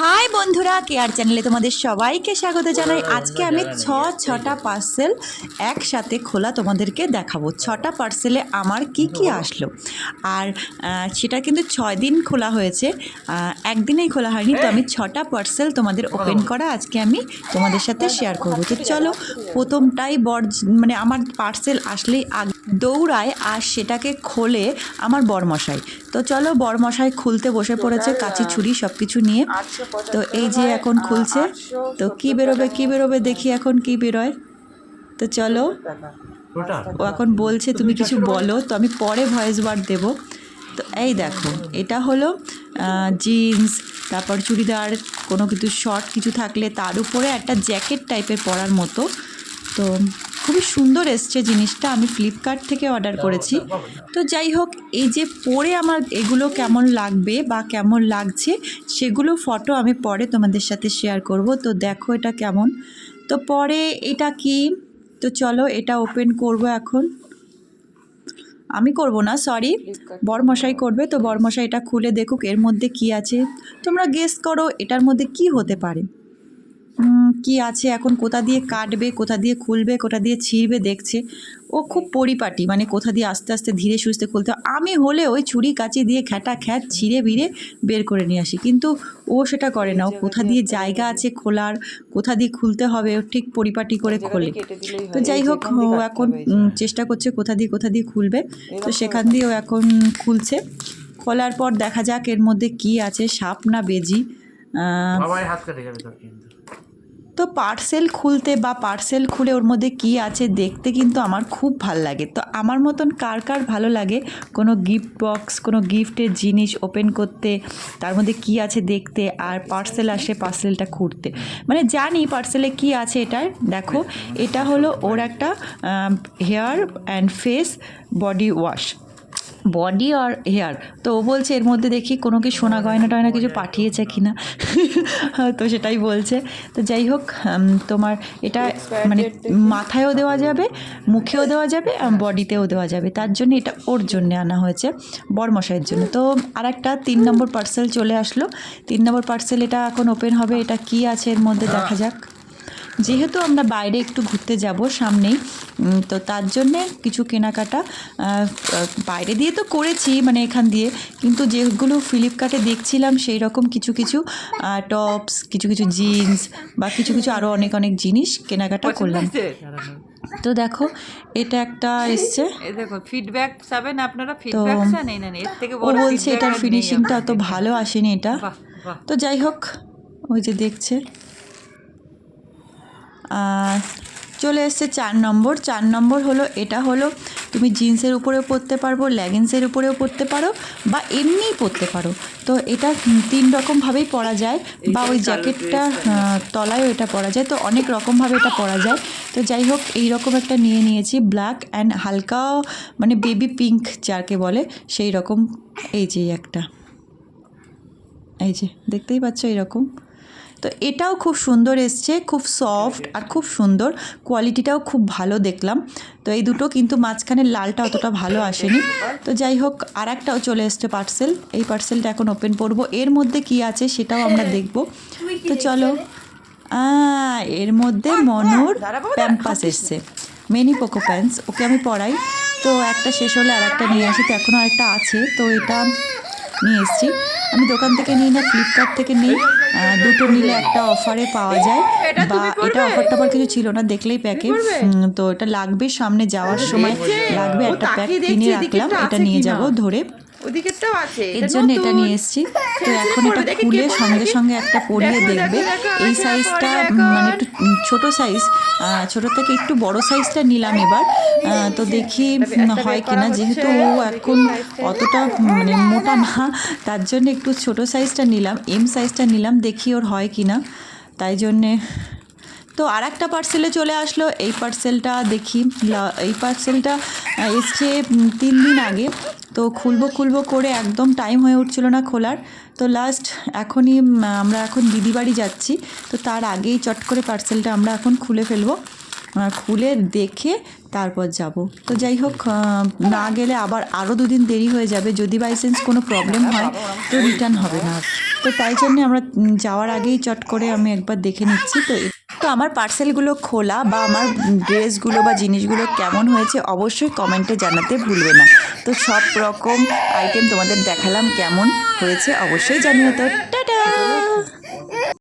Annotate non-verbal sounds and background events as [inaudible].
High বন্ধুরা care চ্যানেলে তোমাদের সবাইকে স্বাগত জানাই। আজকে আমি ছ ছটা পার্সেল একসাথে খোলা তোমাদেরকে দেখাবো। ছটা পার্সেলে আমার কি কি আসলো? আর সেটা কিন্তু ছয় দিন খোলা হয়েছে। একদিনেই খোলা হয়নি তো আমি ছটা পার্সেল তোমাদের ওপেন করা আজকে আমি তোমাদের সাথে শেয়ার করব। তো চলো প্রথমটাই বর মানে আমার পার্সেল আসলেই আগ দৌড়ায় আর সেটাকে খোলে আমার বরমশাই। তো চলো বরমশাই খুলতে বসে পড়েছে কাঁচি ছুরি সব কিছু নিয়ে তো এই যে এখন খুলছে। তো কি বেরোবে কি বেরোবে দেখি এখন কি বেরোয়। তো চলো। ও এখন বলছে তুমি কিছু বলো তো আমি পরে ভয়েস বার দেবো। তো এই দেখো এটা হলো জিন্স তারপর চুড়িদার কোনো কিছু শর্ট কিছু থাকলে তার উপরে একটা জ্যাকেট টাইপের পরার মতো। তো খুবই সুন্দর এসছে জিনিসটা। আমি ফ্লিপকার্ট থেকে অর্ডার করেছি। তো যাই হোক এই যে পরে আমার এগুলো কেমন লাগবে বা কেমন লাগছে সেগুলো ফটো আমি পরে তোমাদের সাথে শেয়ার করব। তো দেখো এটা কেমন। তো পরে এটা কি? তো চলো এটা ওপেন করব এখন। আমি করব না সরি বরমশাই করবে তো বরমশাই এটা খুলে দেখুক এর মধ্যে কি আছে। তোমরা গেস করো এটার মধ্যে কি হতে পারে। কি আছে এখন? কোথা দিয়ে কাটবে কোথা দিয়ে খুলবে কোথা দিয়ে ছিঁড়বে দেখছে। ও খুব পরিপাটি মানে কোথা দিয়ে আস্তে আস্তে ধীরে সুস্থে খুলতে হয়। আমি হলে ওই ছুরি কাচি দিয়ে খ্যাটা খ্যাট ছিঁড়ে বিড়ে বের করে নিয়ে আসি। কিন্তু ও সেটা করে না। ও কোথা দিয়ে জায়গা আছে খোলার কোথা দিয়ে খুলতে হবে ও ঠিক পরিপাটি করে খোলে। তো যাই হোক ও এখন চেষ্টা করছে কোথা দিয়ে কোথা দিয়ে খুলবে। তো সেখান দিয়ে ও এখন খুলছে। খোলার পর দেখা যাক এর মধ্যে কি আছে। সাপ না বেজি আহ, হাত কেটে যাবে কিন্তু। তো পার্সেল খুলতে বা পার্সেল খুলে ওর মধ্যে কি আছে দেখতে কিন্তু আমার খুব ভালো লাগে। তো আমার মতন কার কার ভালো লাগে? কোনো গিফট বক্স কোনো গিফটের জিনিস ওপেন করতে, তার মধ্যে কি আছে দেখতে আর পার্সেল আসে পার্সেলটা খুঁড়তে। মানে জানি পার্সেলে কি আছে এটার। দেখো, এটা হলো ওর একটা hair and face body wash body R hair তো ও বলছে এর মধ্যে দেখি কোনো কি সোনা গয়না টয়না কিছু পাঠিয়েছে কি না [laughs] তো সেটাই বলছে। তো যাই হোক তোমার এটা মানে মাথায়ও দেওয়া যাবে মুখেও দেওয়া যাবে বডিতেও দেওয়া যাবে। তার জন্য এটা ওর জন্য আনা হয়েছে বরমশাইয়ের জন্য। তো আর একটা তিন নম্বর পার্সেল চলে আসলো। তিন নম্বর পার্সেল এটা এখন ওপেন হবে। এটা কি আছে এর মধ্যে? দেখা যাক। যেহেতু আমরা বাইরে একটু ঘুরতে যাব সামনেই তো তার জন্যে কিছু কেনাকাটা বাইরে দিয়ে তো করেছি মানে এখান দিয়ে কিন্তু যেগুলো ফ্লিপকার্টে দেখছিলাম সেই রকম কিছু কিছু টপস কিছু কিছু জিন্স বা কিছু কিছু আরও অনেক অনেক জিনিস কেনাকাটা করলাম। তো দেখো এটা একটা এসছে। দেখো ফিডব্যাক চাবেন আপনারা ফিডব্যাক চান এই নেন এর থেকে ও বড় বলছে এটার ফিনিশিংটা অত ভালো আসেনি এটা। তো যাই হোক ওই যে দেখছে। চলে এসছে চার নম্বর। চার নম্বর হলো এটা হলো তুমি জিন্সের উপরেও পরতে পারব লেগিংসের উপরেও পরতে পারো বা এমনিই পরতে পারো। তো এটা তিন রকমভাবেই পরা যায় বা ওই জ্যাকেটটা তলায়ও এটা পরা যায়। তো অনেক রকমভাবে এটা পরা যায়। তো যাই হোক এই রকম একটা নিয়ে নিয়েছি ব্ল্যাক অ্যান্ড হালকা মানে বেবি পিঙ্ক যাকে বলে সেই রকম এই যে একটা। এই যে দেখতেই পাচ্ছ এরকম তো এটাও খুব সুন্দর এসছে খুব সফট আর খুব সুন্দর। কোয়ালিটিটাও খুব ভালো দেখলাম। তো এই দুটো কিন্তু মাঝখানে লালটা অতটা ভালো আসেনি। তো যাই হোক আর একটাও চলে এসছে পার্সেল এই পার্সেলটা এখন ওপেন করব। এর মধ্যে কি আছে সেটাও আমরা দেখব। তো চলো। এর মধ্যে মনুর প্যাম্পাস এসছে। মেনি পোকো প্যান্টস ওকে আমি পড়াই। তো একটা শেষ হলে আর একটা নিয়ে আসি। তো এখনও আরেকটা আছে। তো এটা নিয়ে এসেছি। আমি দোকান থেকে নিই না ফ্লিপকার্ট থেকে নিই। দুটো নিলে একটা অফারে পাওয়া যায়। বা এটা অফারটা টফার কিছু ছিল না দেখলেই প্যাকে তো এটা লাগবে সামনে যাওয়ার সময়। লাগবে একটা প্যাক কিনে রাখলাম এটা নিয়ে। যাব ধরে। ওদিকেরটাও আছে এর জন্য এটা নিয়ে এসেছি। তো [laughs] এখন এটা খুলে সঙ্গে সঙ্গে একটা পরিয়ে দেখবে। দেখো, দেখো, এই সাইজটা দেখো। মানে একটু ছোট সাইজ ছোট থেকে একটু বড় সাইজটা নিলাম এবার। তো দেখি হয় কিনা। যেহেতু ও এখন অতটা মানে মোটা না তার জন্য একটু ছোট সাইজটা নিলাম এম সাইজটা নিলাম দেখি ওর হয় কিনা। তাই জন্যে তো আর একটা পার্সেলে চলে আসলো। এই পার্সেলটা দেখি এই পার্সেলটা এসছে তিন দিন আগে। তো খুলবো খুলবো করে একদম টাইম হয়ে উঠছিল না খোলার। তো লাস্ট এখনই আমরা এখন দিদি বাড়ি যাচ্ছি। তো তার আগেই চট করে পার্সেলটা আমরা এখন খুলে ফেলব। খুলে দেখে তারপর যাব। তো যাই হোক না গেলে আবার আরও দুদিন দেরি হয়ে যাবে। যদি বাই কোনো প্রবলেম হয়, তো রিটার্ন হবে না। তো তাই জন্যে আমরা যাওয়ার আগেই চট করে আমি একবার দেখে নিচ্ছি। তো তো আমার পার্সেলগুলো খোলা বা আমার ড্রেসগুলো বা জিনিসগুলো কেমন হয়েছে অবশ্যই কমেন্টে জানাতে ভুলবে না। তো সব রকম আইটেম তোমাদের দেখালাম কেমন হয়েছে অবশ্যই জানিও তো।